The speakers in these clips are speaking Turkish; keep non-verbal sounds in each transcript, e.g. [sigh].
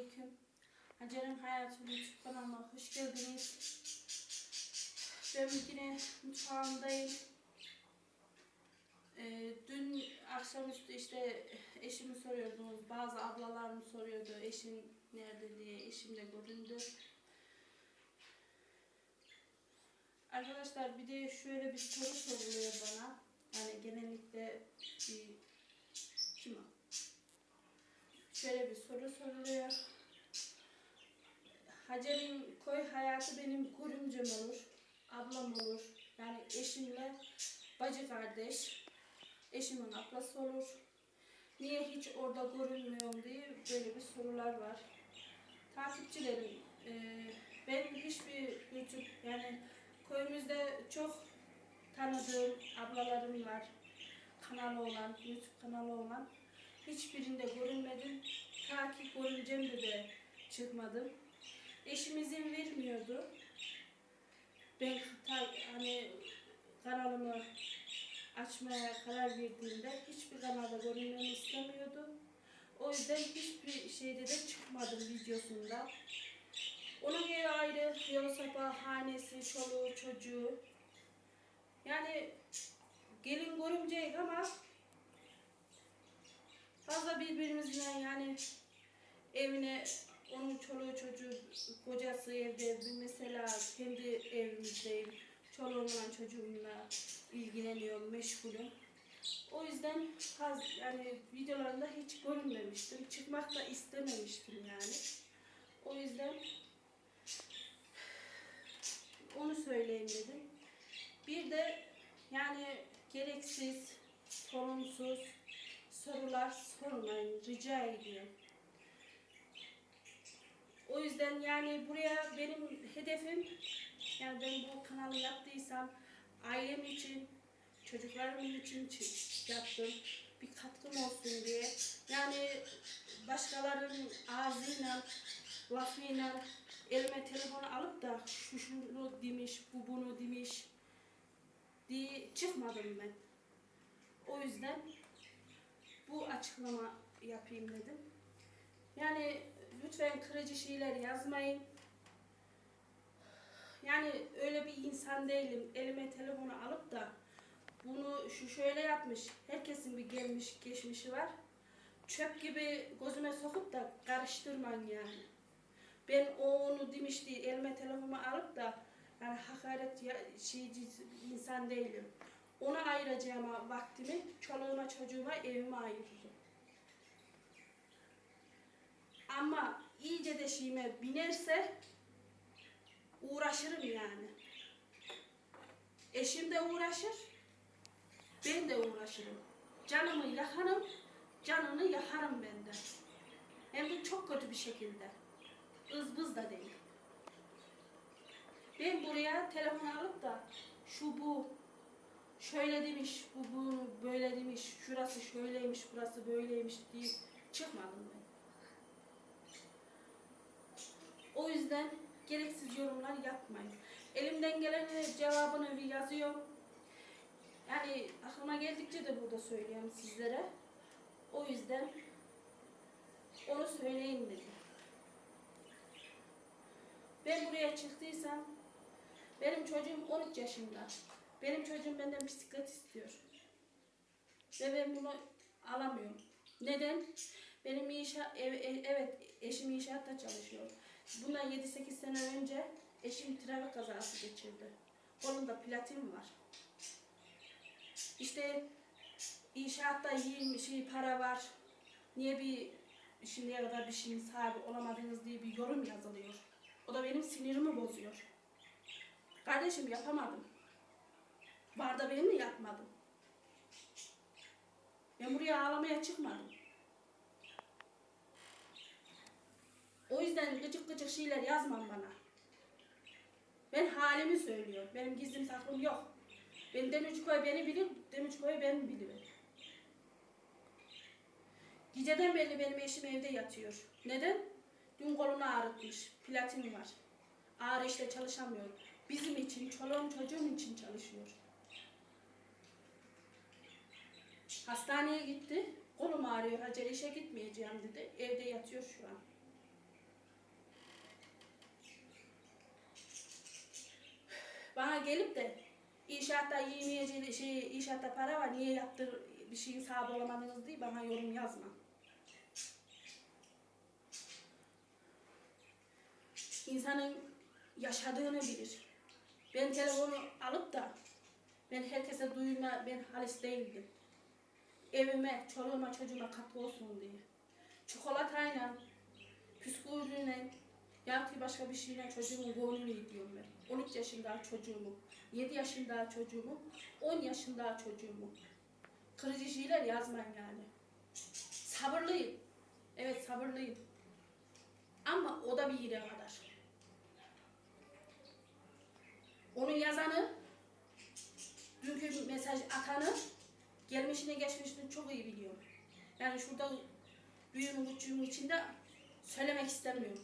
Selamünaleyküm. Hacer'in Hayatı YouTube kanalıma hoş geldiniz. Ben yine mutfağımdayım. Ee, dün akşamüstü işte eşimi soruyordunuz. Bazı ablalarım soruyordu eşin nerede diye. Eşim de göründü. Arkadaşlar bir de şöyle bir soru soruluyor bana. Yani genellikle bir kim? Şöyle bir soru soruluyor. Hacer'in koy hayatı benim görümcem olur, ablam olur. Yani eşimle bacı kardeş, eşimin ablası olur. Niye hiç orada görünmüyorum diye böyle bir sorular var. Takipçilerim, e, ben hiçbir YouTube yani köyümüzde çok tanıdığım ablalarım var. Kanalı olan, YouTube kanalı olan. Hiçbirinde görünmedim. Ta ki görüncemde de çıkmadım. Eşim izin vermiyordu. Ben hani kanalımı açmaya karar verdiğimde hiçbir kanalda görünmemi istemiyordu. O yüzden hiçbir şeyde de çıkmadım videosunda. Onun yeri ayrı, yol sabah, hanesi, çoluğu, çocuğu. Yani gelin görümceyik ama fazla birbirimizle yani evine onun çoluğu çocuğu kocası evde bir mesela kendi evimizdeyim çoluğumla çocuğumla ilgileniyorum meşgulüm. O yüzden faz, yani videolarında hiç görünmemiştim. Çıkmak da istememiştim yani. O yüzden onu söyleyeyim dedim. Bir de yani gereksiz sorumsuz sorular sormayın rica ediyorum. O yüzden yani buraya benim hedefim yani ben bu kanalı yaptıysam ailem için, çocuklarım için yaptım. Bir katkım olsun diye. Yani başkalarının ağzıyla, lafıyla elime telefonu alıp da şu şunu demiş, bu bunu demiş diye çıkmadım ben. O yüzden bu açıklama yapayım dedim. Yani lütfen kırıcı şeyler yazmayın. Yani öyle bir insan değilim. Elime telefonu alıp da bunu şu şöyle yapmış. Herkesin bir gelmiş geçmişi var. Çöp gibi gözüme sokup da karıştırman yani. Ben o onu demiş diye elime telefonumu alıp da yani hakaret ya, şeyci insan değilim. Ona ayıracağıma vaktimi çoluğuma çocuğuma evime ayırırım. Ama iyice de şeyime binerse uğraşırım yani. Eşim de uğraşır, ben de uğraşırım. Canımı yakarım, canını yakarım ben de. Hem de çok kötü bir şekilde. Izbız da değil. Ben buraya telefon alıp da şu bu şöyle demiş, bu bunu böyle demiş, şurası şöyleymiş, burası böyleymiş diye çıkmadım ben. O yüzden gereksiz yorumlar yapmayın. Elimden gelen cevabını yazıyorum. Yani aklıma geldikçe de burada söylüyorum sizlere. O yüzden onu söyleyin dedim. Ben buraya çıktıysam benim çocuğum 13 yaşında. Benim çocuğum benden bisiklet istiyor. Ve ben bunu alamıyorum. Neden? Benim inşa ev, evet eşim inşaatta çalışıyor. Bundan 7-8 sene önce eşim trafik kazası geçirdi. Kolunda platin var. İşte inşaatta iyi şey para var. Niye bir şimdiye kadar bir şeyin sahibi olamadınız diye bir yorum yazılıyor. O da benim sinirimi bozuyor. Kardeşim yapamadım. Var da ben mi yapmadım? Ben buraya ağlamaya çıkmadım. O yüzden gıcık gıcık şeyler yazmam bana. Ben halimi söylüyorum. Benim gizlim saklım yok. Ben Demircikoy beni bilir, Demircikoy beni bilir. Geceden belli benim eşim evde yatıyor. Neden? Dün kolunu ağrıtmış. Platin var. Ağrı işte çalışamıyor. Bizim için, çoluğum çocuğum için çalışıyor. Hastaneye gitti. Kolum ağrıyor. Hacer işe gitmeyeceğim dedi. Evde yatıyor şu an. Bana gelip de inşaatta yiyemeyeceği şey, inşaatta para var niye yaptır bir şeyin sahibi olamadınız diye bana yorum yazma. İnsanın yaşadığını bilir. Ben telefonu alıp da ben herkese duyurma, ben halis değildim. Evime, çoluğuma, çocuğuma katkı olsun diye. Çikolatayla, püskürtüyle, ya ki başka bir şeyle çocuğumun gönlünü gidiyorum ben. 13 yaşında çocuğumu, 7 yaşında çocuğumu, 10 yaşında çocuğumu. Kırıcı şeyler yazmayın yani. Sabırlıyım. Evet sabırlıyım. Ama o da bir yere kadar. Onu yazanı, dünkü mesaj atanı, gelmişini geçmişini çok iyi biliyorum. Yani şurada büyüğümün küçüğümün içinde söylemek istemiyorum.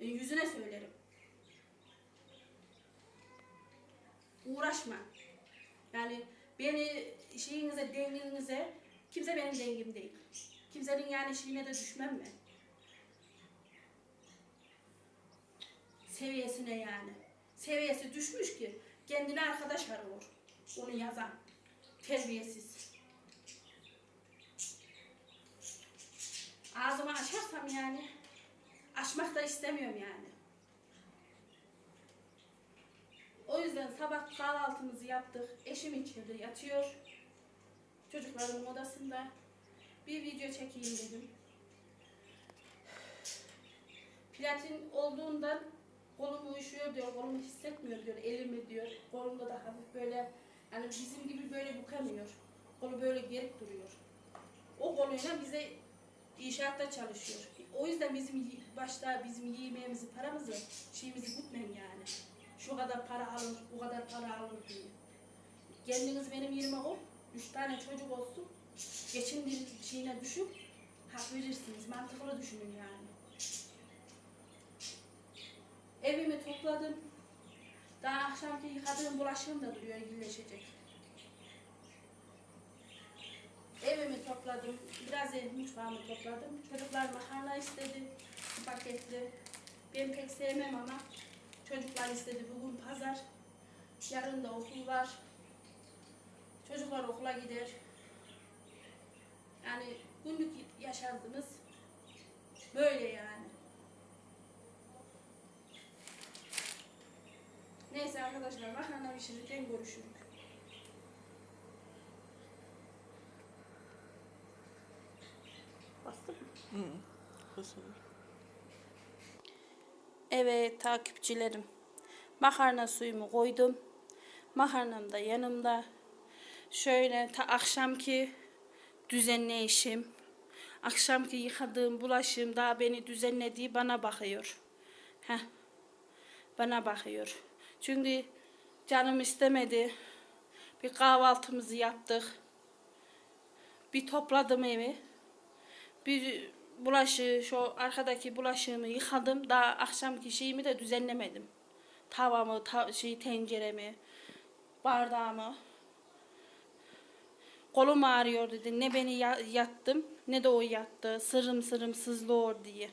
E, yüzüne söylerim. Uğraşma. Yani beni şeyinize, denginize, kimse benim dengim değil. Kimsenin yani şeyine de düşmem ben. Seviyesine yani. Seviyesi düşmüş ki kendine arkadaş arıyor. Onu yazan. Terbiyesiz. Ağzımı açarsam yani açmak da istemiyorum yani. O yüzden sabah kahvaltımızı yaptık. Eşim içeride yatıyor. Çocuklarımın odasında. Bir video çekeyim dedim. Platin olduğundan kolum uyuşuyor diyor, kolumu hissetmiyor diyor, elimi diyor. Kolumda da hafif böyle, yani bizim gibi böyle bukamıyor. Kolu böyle gerip duruyor. O koluyla bize inşaatta çalışıyor. O yüzden bizim başta bizim yemeğimizi, paramızı, şeyimizi gutmayın yani. Şu kadar para alır, bu kadar para alır diye. Kendiniz benim yerime ol, üç tane çocuk olsun, geçim şeyine düşün, hak verirsiniz. Mantıklı düşünün yani. Evimi topladım. Daha akşamki yıkadığım bulaşığım da duruyor, iyileşecek. Evimi topladım, biraz ev mutfağımı topladım. Çocuklar makarna istedi, paketli. Ben pek sevmem ama çocuklar istedi. Bugün pazar, yarın da okul var. Çocuklar okula gider. Yani günlük yaşantımız böyle yani. Neyse arkadaşlar makarna pişirirken görüşürüz. Bastın mı? Evet takipçilerim. Makarna suyumu koydum. Makarnam da yanımda. Şöyle ta akşamki düzenleyişim. Akşamki yıkadığım bulaşığım daha beni düzenlediği bana bakıyor. Heh. Bana bakıyor. Çünkü canım istemedi. Bir kahvaltımızı yaptık. Bir topladım evi. Bir bulaşığı, şu arkadaki bulaşığımı yıkadım. Daha akşamki şeyimi de düzenlemedim. Tavamı, ta, şey, tenceremi, bardağımı. Kolum ağrıyor dedi. Ne beni ya- yattım ne de o yattı. Sırım sırım sızlıyor diye.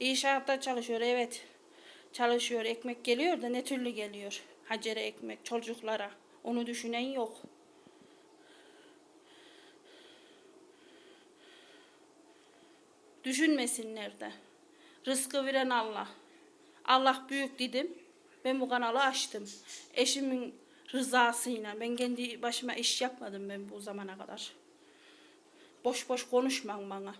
İnşaatta çalışıyor evet. Çalışıyor. Ekmek geliyor da ne türlü geliyor. Hacere ekmek çocuklara. Onu düşünen yok. Düşünmesinler de. Rızkı veren Allah. Allah büyük dedim. Ben bu kanalı açtım. Eşimin rızasıyla. Ben kendi başıma iş yapmadım ben bu zamana kadar. Boş boş konuşmayın bana.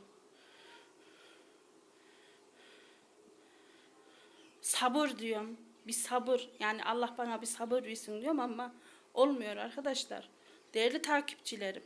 Sabır diyorum. Bir sabır. Yani Allah bana bir sabır versin diyorum ama olmuyor arkadaşlar. Değerli takipçilerim.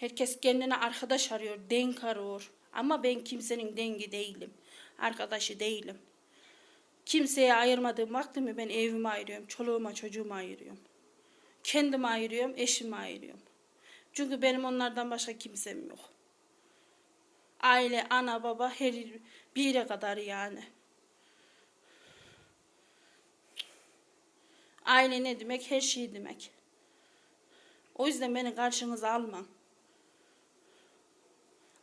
Herkes kendine arkadaş arıyor, denk arıyor. Ama ben kimsenin dengi değilim. Arkadaşı değilim. Kimseye ayırmadığım vaktimi ben evime ayırıyorum. Çoluğuma çocuğuma ayırıyorum. Kendime ayırıyorum, eşime ayırıyorum. Çünkü benim onlardan başka kimsem yok. Aile, ana, baba her bir kadar yani. Aile ne demek? Her şey demek. O yüzden beni karşınıza alma.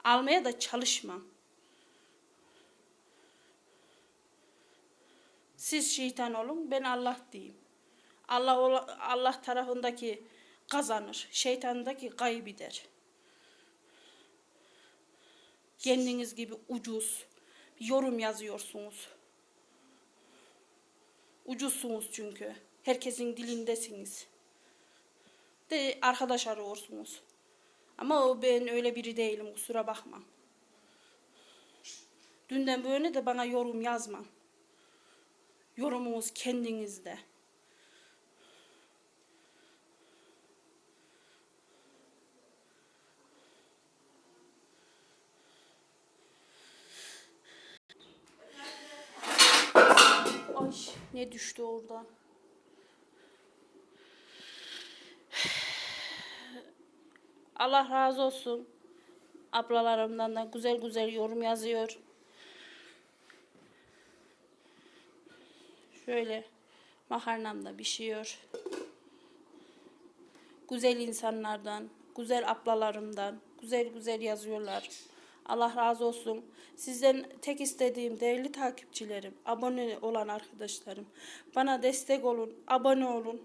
Almaya da çalışma. Siz şeytan olun, ben Allah diyeyim. Allah Allah tarafındaki kazanır, şeytandaki kaybeder. Kendiniz gibi ucuz yorum yazıyorsunuz. Ucuzsunuz çünkü. Herkesin dilindesiniz. De arkadaş arıyorsunuz. Ama o ben öyle biri değilim kusura bakma. Dünden böyle de bana yorum yazma. Yorumunuz kendinizde. Ay ne düştü oradan. Allah razı olsun. Ablalarımdan da güzel güzel yorum yazıyor. Şöyle makarnam da pişiyor. Güzel insanlardan, güzel ablalarımdan, güzel güzel yazıyorlar. Allah razı olsun. Sizden tek istediğim değerli takipçilerim, abone olan arkadaşlarım. Bana destek olun, abone olun.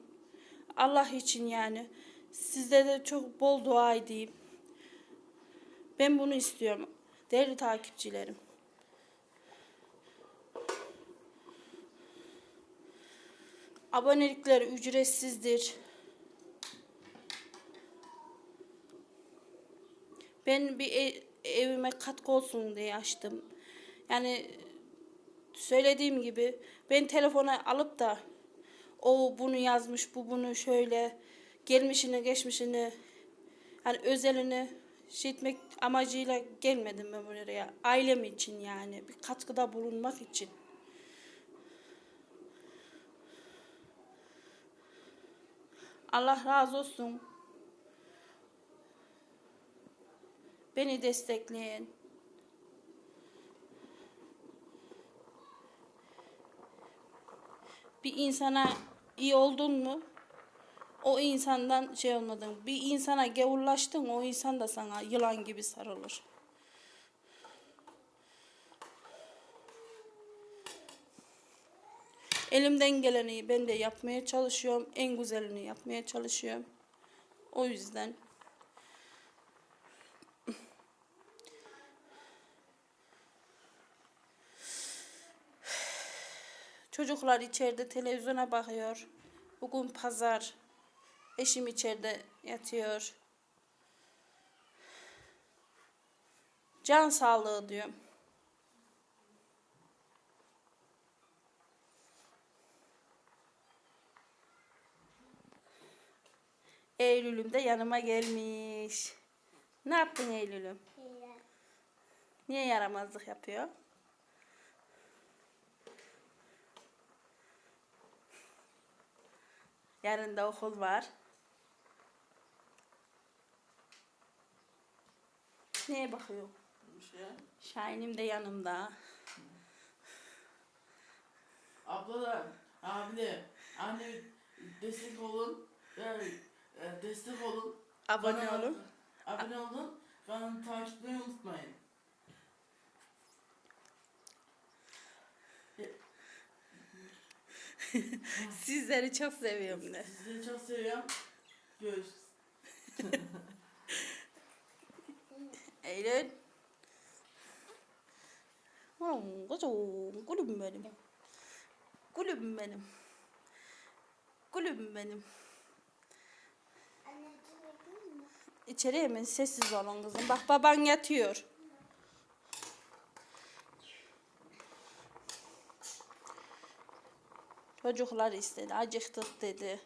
Allah için yani. Sizde de çok bol dua edeyim. Ben bunu istiyorum. Değerli takipçilerim. Abonelikler ücretsizdir. Ben bir evime katkı olsun diye açtım. Yani söylediğim gibi ben telefona alıp da o bunu yazmış, bu bunu şöyle gelmişini, geçmişini hani özelini şey etmek amacıyla gelmedim ben buraya. Ailem için yani bir katkıda bulunmak için. Allah razı olsun. Beni destekleyin. Bir insana iyi oldun mu? O insandan şey olmadın. Bir insana gavurlaştın o insan da sana yılan gibi sarılır. Elimden geleni ben de yapmaya çalışıyorum. En güzelini yapmaya çalışıyorum. O yüzden Çocuklar içeride televizyona bakıyor. Bugün pazar. Eşim içeride yatıyor. Can sağlığı diyorum. Eylül'üm de yanıma gelmiş. Ne yaptın Eylül'üm? Niye yaramazlık yapıyor? Yarın da okul var. Neye bakıyor? Şey. Şahin'im de yanımda. Ablalar, abiler, anne destek olun. Yani, e, destek olun. Abone Bana- olun. Abone olun. Bana takip etmeyi unutmayın. [laughs] Sizleri çok seviyorum de. Sizi çok seviyorum. Görüşürüz. [laughs] Eylül. Oh, kuzum, gülüm benim. Gülüm benim. Gülüm benim. İçeri hemen sessiz olun kızım. Bak baban yatıyor. Çocuklar istedi. Acıktık dedi.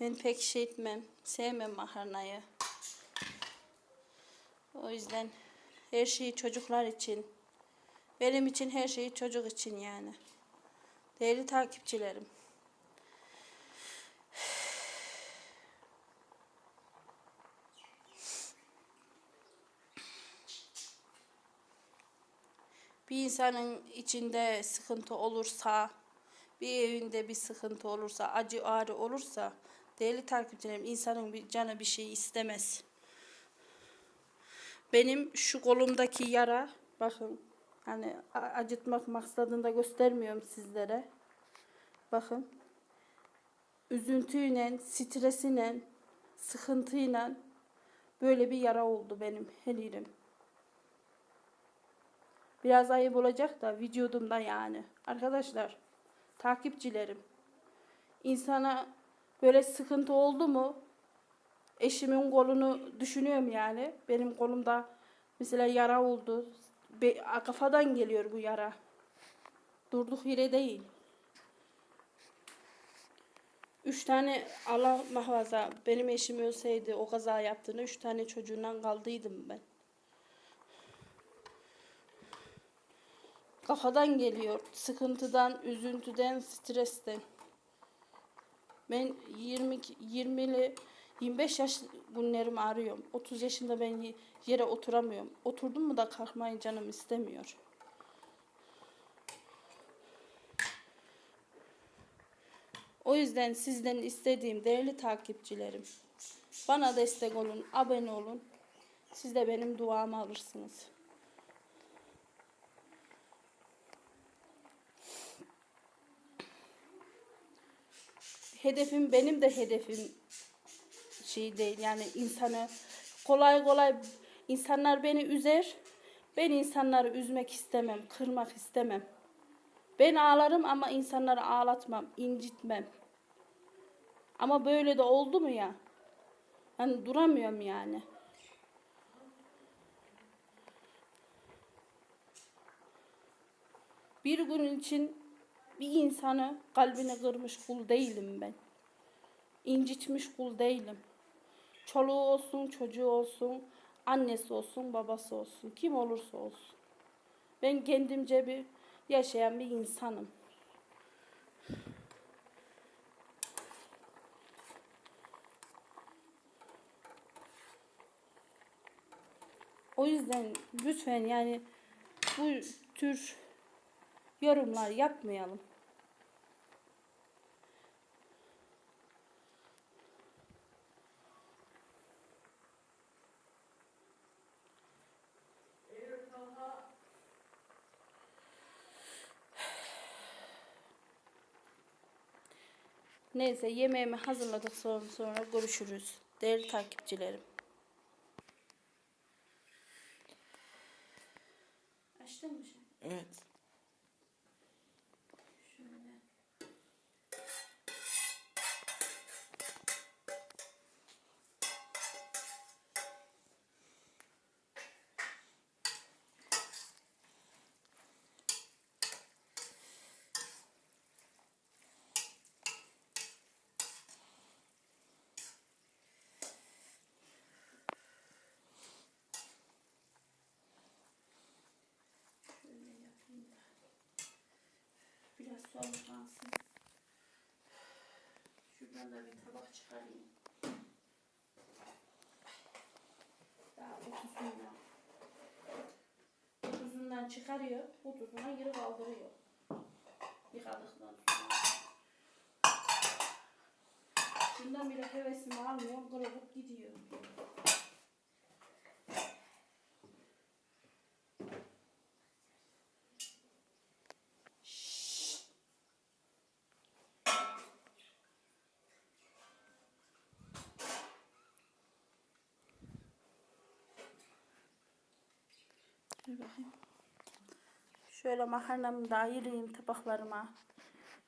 Ben pek şey etmem. Sevmem makarnayı. O yüzden her şeyi çocuklar için. Benim için her şeyi çocuk için yani. Değerli takipçilerim. Bir insanın içinde sıkıntı olursa, bir evinde bir sıkıntı olursa, acı ağrı olursa değerli takipçilerim insanın bir canı bir şey istemez. Benim şu kolumdaki yara bakın hani acıtmak maksadında göstermiyorum sizlere. Bakın üzüntüyle, stresiyle, sıkıntıyla böyle bir yara oldu benim her. Biraz ayıp olacak da vücudumda yani. Arkadaşlar, takipçilerim. insana böyle sıkıntı oldu mu eşimin kolunu düşünüyorum yani. Benim kolumda mesela yara oldu. Be- kafadan geliyor bu yara. Durduk yere değil. Üç tane Allah muhafaza benim eşim ölseydi o kaza yaptığını üç tane çocuğundan kaldıydım ben. Kafadan geliyor. Sıkıntıdan, üzüntüden, stresten. Ben 20 20'li 25 yaş günlerimi arıyorum. 30 yaşında ben yere oturamıyorum. Oturdum mu da kalkmayı canım istemiyor. O yüzden sizden istediğim değerli takipçilerim. Bana destek olun, abone olun. Siz de benim duamı alırsınız. Hedefim benim de hedefim şey değil yani insanı kolay kolay insanlar beni üzer. Ben insanları üzmek istemem, kırmak istemem. Ben ağlarım ama insanları ağlatmam, incitmem. Ama böyle de oldu mu ya? Ben duramıyorum yani. Bir gün için bir insanı kalbine kırmış kul değilim ben. İncitmiş kul değilim. Çoluğu olsun, çocuğu olsun, annesi olsun, babası olsun, kim olursa olsun. Ben kendimce bir yaşayan bir insanım. O yüzden lütfen yani bu tür yorumlar yapmayalım. Neyse yemeğimi hazırladık sonra, sonra görüşürüz. Değerli takipçilerim. Açtın mı şimdi? Evet. Şöyle. Şöyle yapayım da. Biraz soğuklansın. Şuradan da bir tabak çıkarayım. Daha kutusuyla. Kutusundan çıkarıyor, kutusuna geri kaldırıyor. Yıkadıktan sonra. Şundan bile hevesimi almıyor, kırılıp gidiyor. Dur. Şöyle makarnamı da ayırayım tabaklarıma.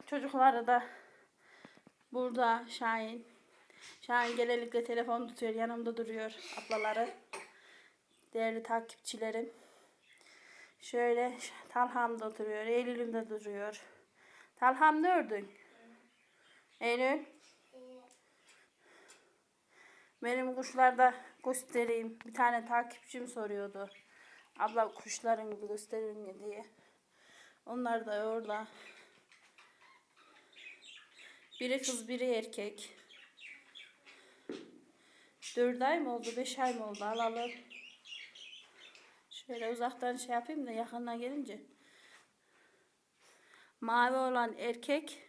Çocukları da burada Şahin. Şahin genellikle telefon tutuyor. Yanımda duruyor ablaları. Değerli takipçilerim. Şöyle Talham da oturuyor. Eylül'üm de duruyor. Talham ne ördün? Eylül. Benim kuşlarda göstereyim. Bir tane takipçim soruyordu. Abla kuşların mi diye. Onlar da orada. Biri kız biri erkek. Dört ay mı oldu beş ay mı oldu alalı. Şöyle uzaktan şey yapayım da yakına gelince. Mavi olan erkek.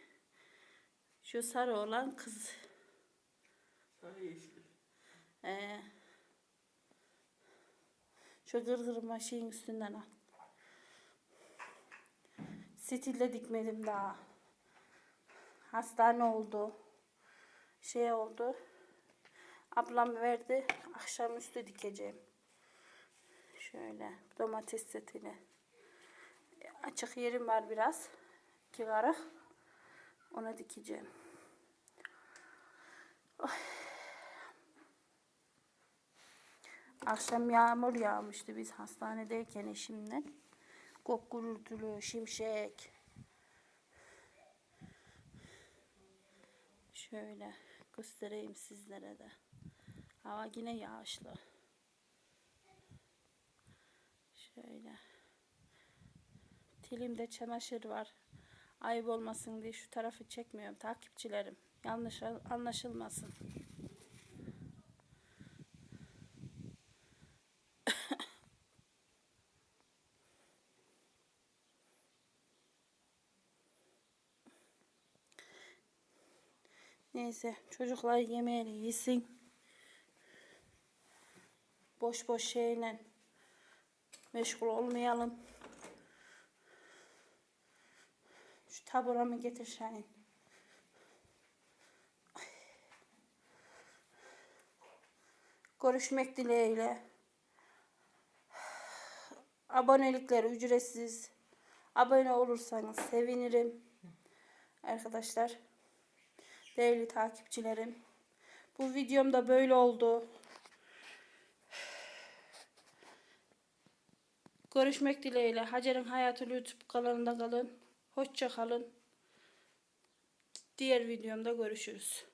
Şu sarı olan kız. Sarı yeşil. Ee, şu gırgırma şeyin üstünden al. Stille dikmedim daha. Hastane oldu. Şey oldu. Ablam verdi. Akşamüstü dikeceğim. Şöyle domates setini. Açık yerim var biraz. İki karık. Ona dikeceğim. Akşam yağmur yağmıştı biz hastanedeyken eşimle. Gök gürültülü, şimşek. Şöyle göstereyim sizlere de. Hava yine yağışlı. Şöyle. Tilimde çamaşır var. Ayıp olmasın diye şu tarafı çekmiyorum takipçilerim. Yanlış anlaşılmasın. Neyse çocuklar yemeğini yesin. Boş boş şeyle meşgul olmayalım. Şu taburamı getir Şahin. Görüşmek dileğiyle. Abonelikler ücretsiz. Abone olursanız sevinirim. Arkadaşlar. Değerli takipçilerim. Bu videom da böyle oldu. Görüşmek dileğiyle. Hacer'in Hayatı YouTube kanalında kalın. Hoşça kalın. Diğer videomda görüşürüz.